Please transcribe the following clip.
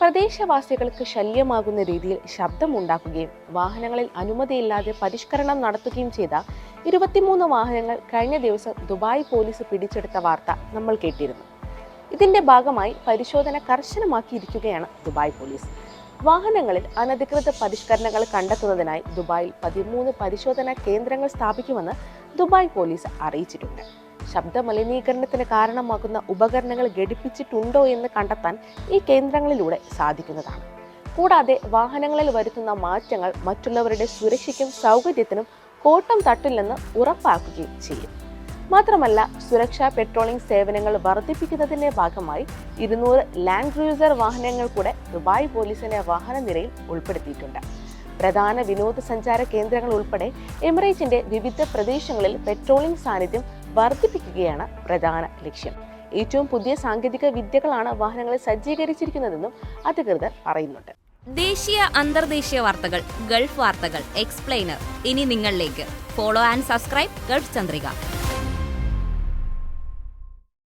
പ്രദേശവാസികൾക്ക് ശല്യമാകുന്ന രീതിയിൽ ശബ്ദമുണ്ടാക്കുകയും വാഹനങ്ങളിൽ അനുമതിയില്ലാതെ പരിഷ്കരണം നടത്തുകയും ചെയ്ത ഇരുപത്തിമൂന്ന് വാഹനങ്ങൾ കഴിഞ്ഞ ദിവസം ദുബായ് പോലീസ് പിടിച്ചെടുത്ത വാർത്ത നമ്മൾ കേട്ടിരുന്നു. ഇതിന്റെ ഭാഗമായി പരിശോധന കർശനമാക്കിയിരിക്കുകയാണ് ദുബായ് പോലീസ്. വാഹനങ്ങളിൽ അനധികൃത പരിഷ്കരണങ്ങൾ കണ്ടെത്തുന്നതിനായി ദുബായിൽ പതിമൂന്ന് പരിശോധനാ കേന്ദ്രങ്ങൾ സ്ഥാപിക്കുമെന്ന് ദുബായ് പോലീസ് അറിയിച്ചിട്ടുണ്ട്. ശബ്ദ മലിനീകരണത്തിന് കാരണമാകുന്ന ഉപകരണങ്ങൾ ഘടിപ്പിച്ചിട്ടുണ്ടോ എന്ന് കണ്ടെത്താൻ ഈ കേന്ദ്രങ്ങളിലൂടെ സാധിക്കുന്നതാണ്. കൂടാതെ വാഹനങ്ങളിൽ വരുത്തുന്ന മാറ്റങ്ങൾ മറ്റുള്ളവരുടെ സുരക്ഷയ്ക്കും സൗകര്യത്തിനും കോട്ടം തട്ടില്ലെന്ന് ഉറപ്പാക്കുകയും ചെയ്യും. മാത്രമല്ല സുരക്ഷാ പെട്രോളിംഗ് സേവനങ്ങൾ വർദ്ധിപ്പിക്കുന്നതിന്റെ ഭാഗമായി ഇരുന്നൂറ് ലാൻഡ് ക്രൂസർ വാഹനങ്ങൾ കൂടെ ദുബായ് പോലീസിന്റെ വാഹന നിരയിൽ ഉൾപ്പെടുത്തിയിട്ടുണ്ട്. പ്രധാന വിനോദസഞ്ചാര കേന്ദ്രങ്ങൾ ഉൾപ്പെടെ എമിറേറ്റിന്റെ വിവിധ പ്രദേശങ്ങളിൽ പെട്രോളിംഗ് സാന്നിധ്യം വർദ്ധിപ്പിക്കുകയാണ് പ്രധാന ലക്ഷ്യം. ഏറ്റവും പുതിയ സാങ്കേതിക വിദ്യകളാണ് വാഹനങ്ങളെ സജ്ജീകരിച്ചിരിക്കുന്നതെന്നും അധികൃതർ പറയുന്നുണ്ട്. ദേശീയ അന്തർദേശീയ വാർത്തകൾ ഗൾഫ് വാർത്തകൾ എക്സ്പ്ലെയിനർ. ഇനി നിങ്ങളിലേക്ക്. Follow and subscribe Gulf Chandrika.